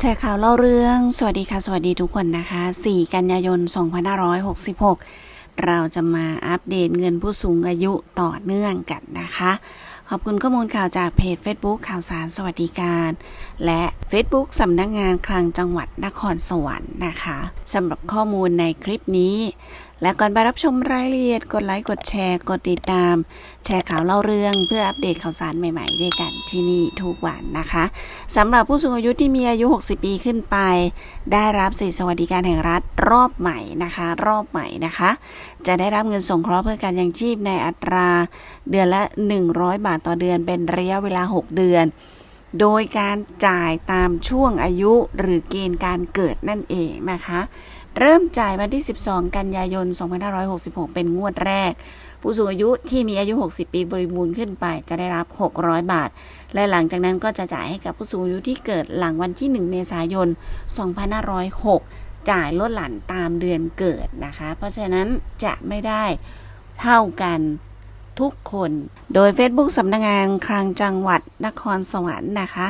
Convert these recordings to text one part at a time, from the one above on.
แชร์ข่าวเล่าเรื่อง สวัสดีค่ะ สวัสดีทุกคนนะคะ 4 กันยายน 2566 เราจะมาอัปเดตเงินผู้สูงอายุต่อเนื่องกันนะคะ ขอบคุณข้อมูลข่าวจากเพจ Facebook ข่าวสารสวัสดิการ และ Facebook สำนักงงานคลังจังหวัดนครสวรรค์นะคะสำหรับข้อมูลในคลิปนี้ และก่อนไปรับชมรายละเอียด กดไลค์ กดแชร์ กดติดตาม แชร์ข่าวเล่าเรื่องเพื่ออัปเดตข่าวสารใหม่ๆ ด้วยกันที่นี่ทุกวันนะคะสำหรับผู้สูงอายุที่มีอายุ 60 ปีขึ้นไป ได้รับสิทธิสวัสดิการแห่งรัฐรอบใหม่นะคะ รอบใหม่นะคะ จะได้รับเงินสงเคราะห์เพื่อการยังชีพในอัตรา เดือนละ 100 บาทต่อเดือนเป็นระยะเวลา 6 เดือนโดยการจ่ายตามช่วงอายุหรือเกณฑ์การเกิดนั่นเองนะคะ เริ่มจ่ายวันที่ 12 กันยายน 2566 เป็นงวดแรก ผู้สูงอายุที่มีอายุ 60 ปีบริบูรณ์ขึ้นไปจะได้รับ 600 บาท และหลังจากนั้นก็จะจ่ายให้กับผู้สูงอายุที่เกิดหลังวันที่ 1 เมษายน 2506 จ่ายลดหลั่นตามเดือนเกิดนะคะ เพราะฉะนั้นจะไม่ได้เท่ากัน ทุกคน โดย Facebook สำนักงงานคลังจังหวัดนครสวรรค์นะคะ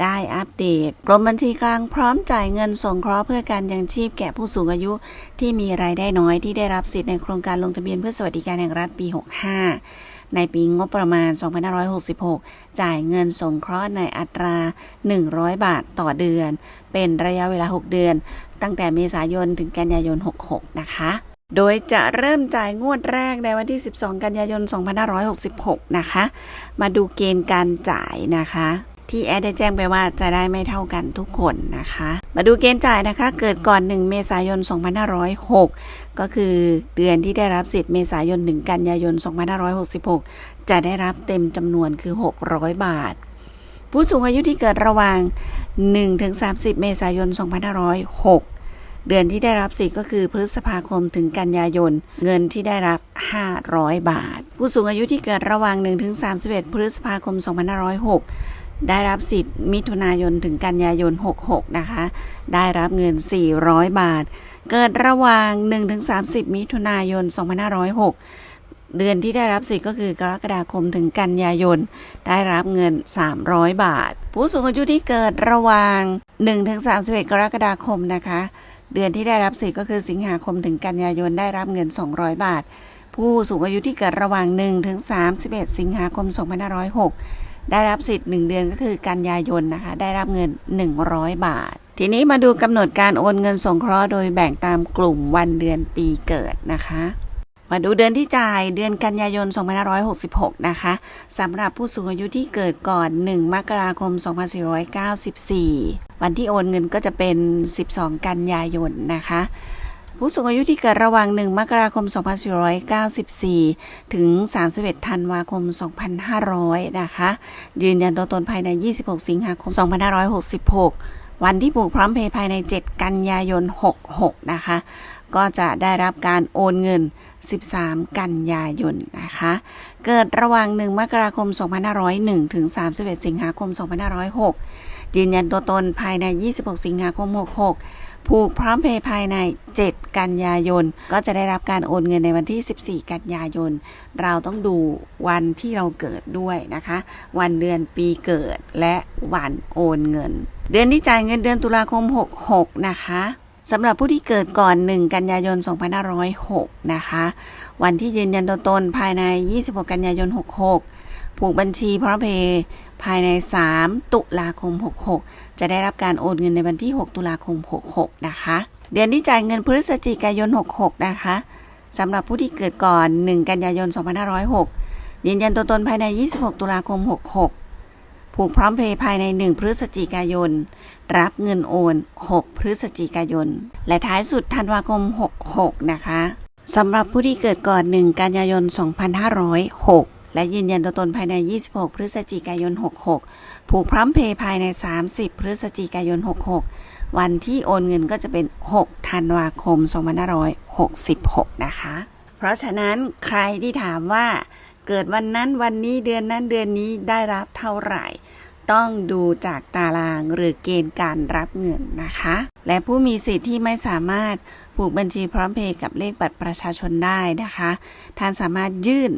ได้อัปเดตกรมบัญชีกลางพร้อมจ่ายเงินสงเคราะห์เพื่อการยังชีพแก่ผู้สูงอายุ ที่มีรายได้น้อยที่ได้รับสิทธิ์ในโครงการลงทะเบียนเพื่อสวัสดิการแห่งรัฐปี 65ในปีงบประมาณ 2566 จ่ายเงินสงเคราะห์ในอัตรา 100 บาทต่อเดือน เป็นระยะเวลา 6 เดือน ตั้งแต่เมษายนถึงกันยายน 66 นะคะ โดยจะเริ่มจ่ายงวดแรกในวันที่ 12 กันยายน 2566 นะคะ มาดูเกณฑ์การจ่ายนะคะ ที่แอดได้แจ้งไปว่าจะได้ไม่เท่ากันทุกคนนะคะ มาดูเกณฑ์จ่ายนะคะ เกิดก่อน 1 เมษายน 2506 ก็คือเดือนที่ได้รับสิทธิ์เมษายน 1 กันยายน 2566 จะได้รับเต็มจำนวนคือ 600 บาท ผู้สูงอายุที่เกิดระหว่าง 1-30 เมษายน 2506 เดือนที่ได้รับสิทธิ์ก็คือพฤษภาคมถึงกันยายน เงินที่ได้รับ 500 บาท ผู้สูงอายุที่เกิดระหว่าง 1-31 พฤษภาคม 2506 ได้รับสิทธิ์มิถุนายนถึงกันยายน 66 นะคะ ได้รับเงิน 400 บาท เกิดระหว่าง 1-30 มิถุนายน 2506เดือนที่ได้รับสิทธิ์ก็คือกรกฎาคมถึงกันยายน ได้รับเงิน 300 บาท ผู้สูงอายุที่เกิดระหว่าง 1-31 กรกฎาคมนะคะ เดือนที่ได้รับสิทธิ์ก็คือสิงหาคมถึงกันยายนได้รับเงิน 200 บาท ผู้สูงอายุที่เกิดระหว่าง1ถึง31 สิงหาคม 2506 ได้รับสิทธิ์ 1 เดือนก็คือกันยายนนะคะ ได้รับเงิน 100 บาท ทีนี้มาดูกำหนดการโอนเงินสงเคราะห์โดยแบ่งตามกลุ่มวันเดือนปีเกิดนะคะ มาดูเดือนที่จ่ายเดือนกันยายน 2566 นะคะสำหรับผู้สูงอายุที่เกิดก่อน 1 มกราคม 2494 วันที่โอนเงินก็จะเป็น 12 กันยายนนะคะ ผู้สูงอายุที่เกิดระหว่าง 1 มกราคม 2494 ถึง 31 ธันวาคม 2500 นะคะ ยืนยันตัวตนภายใน 26 สิงหาคม 2566 วันที่ผูกพร้อมเพย์ภายใน 7 กันยายน 66 นะคะ ก็จะได้รับการโอนเงิน 13 กันยายนนะคะ เกิดระหว่าง 1 มกราคม 2501 ถึง 31 สิงหาคม 2506 ยืนยันตัวตนภายใน 26 สิงหาคม 66 ผูกพร้อมเพย์ภายใน 7 กันยายน ก็จะได้รับการโอนเงินในวันที่ 14 กันยายน เราต้องดูวันที่เราเกิดด้วยนะคะ วันเดือนปีเกิดและวันโอนเงิน เดือนที่จ่ายเงินเดือนตุลาคม 66 นะคะ สำหรับผู้ที่เกิดก่อน 1 กันยายน 2506 นะคะ วันที่ยืนยันตัวตนภายใน 26 กันยายน 66 ผูกบัญชีพร้อมเพย์ภายใน 3 ตุลาคม 66 จะได้รับการโอนเงินในวันที่ 6 ตุลาคม 66 นะคะ เดือนที่จ่ายเงินพฤศจิกายน 66 นะคะสำหรับผู้ที่เกิดก่อน 1 กันยายน 2506 ยืนยันตัวตนภายใน 26 ตุลาคม 66 ผูกพร้อมเพย์ภายใน 1 พฤศจิกายน รับเงินโอน 6 พฤศจิกายน และท้ายสุดธันวาคม 66 นะคะสำหรับผู้ที่เกิดก่อน 1 กันยายน 2506 และยืนยันตัวตนภายใน 26 พฤศจิกายน 66 ผูกพร้อมเพย์ภายใน 30 พฤศจิกายน 66 วันที่โอนเงินก็จะเป็น 6 ธันวาคม 2566 นะคะ เพราะฉะนั้นใครที่ถามว่า เกิดวันนั้นวันนี้เดือนนั้นเดือนนี้ได้รับเท่าไหร่ ต้องดูจากตารางหรือเกณฑ์การรับเงินนะคะ และผู้มีสิทธิ์ที่ไม่สามารถผูกบัญชีพร้อมเพย์กับเลขบัตรประชาชนได้นะคะ ท่านสามารถยื่น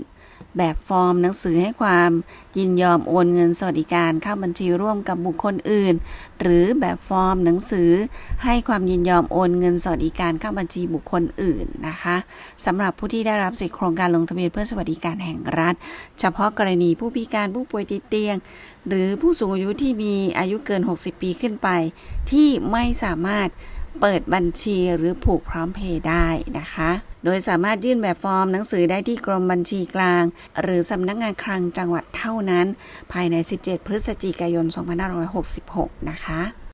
แบบฟอร์มหนังสือให้ความยินยอมโอนเงินสวัสดิการเข้าบัญชีร่วมกับบุคคลอื่น หรือแบบฟอร์มหนังสือให้ความยินยอมโอนเงินสวัสดิการเข้าบัญชีบุคคลอื่นนะคะสำหรับผู้ที่ได้รับสิทธิโครงการลงทะเบียนเพื่อสวัสดิการแห่งรัฐ เฉพาะกรณีผู้พิการผู้ป่วยติดเตียง หรือผู้สูงอายุที่มีอายุเกิน 60 ปีขึ้นไป ที่ไม่สามารถ เปิดบัญชีหรือผูกพร้อมเพย์ได้นะคะ โดยสามารถยื่นแบบฟอร์มหนังสือได้ที่กรมบัญชีกลาง หรือสำนักงานคลังจังหวัดเท่านั้น ภายใน 17 พฤศจิกายน 2566 นะคะ